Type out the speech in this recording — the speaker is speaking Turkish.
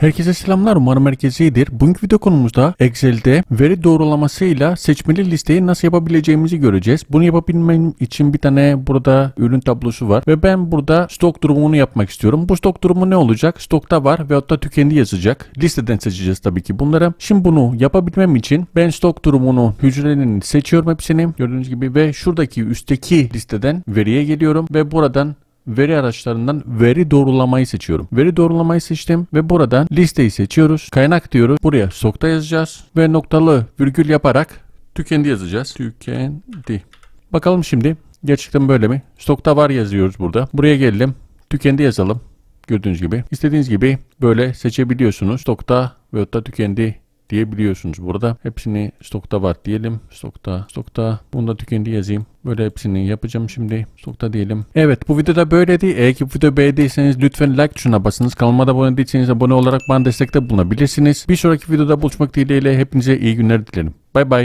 Herkese selamlar umarım herkes iyidir. Bugünkü video konumuzda Excel'de veri doğrulamasıyla seçmeli listeyi nasıl yapabileceğimizi göreceğiz. Bunu yapabilmem için bir tane burada ürün tablosu var ve ben burada stok durumunu yapmak istiyorum. Bu stok durumu ne olacak? Stokta var veyahut da tükendi yazacak. Listeden seçeceğiz tabii ki bunları. Şimdi bunu yapabilmem için ben stok durumunu hücrenin seçiyorum hepsini gördüğünüz gibi ve şuradaki üstteki listeden veriye geliyorum ve buradan veri araçlarından veri doğrulamayı seçiyorum. Veri doğrulamayı seçtim ve buradan listeyi seçiyoruz. Kaynak diyoruz. Buraya stokta yazacağız ve noktalı virgül yaparak tükendi yazacağız. Tükendi. Bakalım şimdi gerçekten böyle mi? Stokta var yazıyoruz burada. Buraya gelelim. Tükendi yazalım. Gördüğünüz gibi. İstediğiniz gibi böyle seçebiliyorsunuz. Stokta veyahut da tükendi diyebiliyorsunuz burada. Hepsini stokta var diyelim. Stokta, stokta. Bunu da tükendi yazayım. Böyle hepsini yapacağım şimdi. Stokta diyelim. Evet bu videoda böyleydi. Eğer ki bu videoyu beğendiyseniz lütfen like tuşuna basınız. Kanalıma da abone değilseniz abone olarak bana destekte bulunabilirsiniz. Bir sonraki videoda buluşmak dileğiyle hepinize iyi günler dilerim. Bay bay.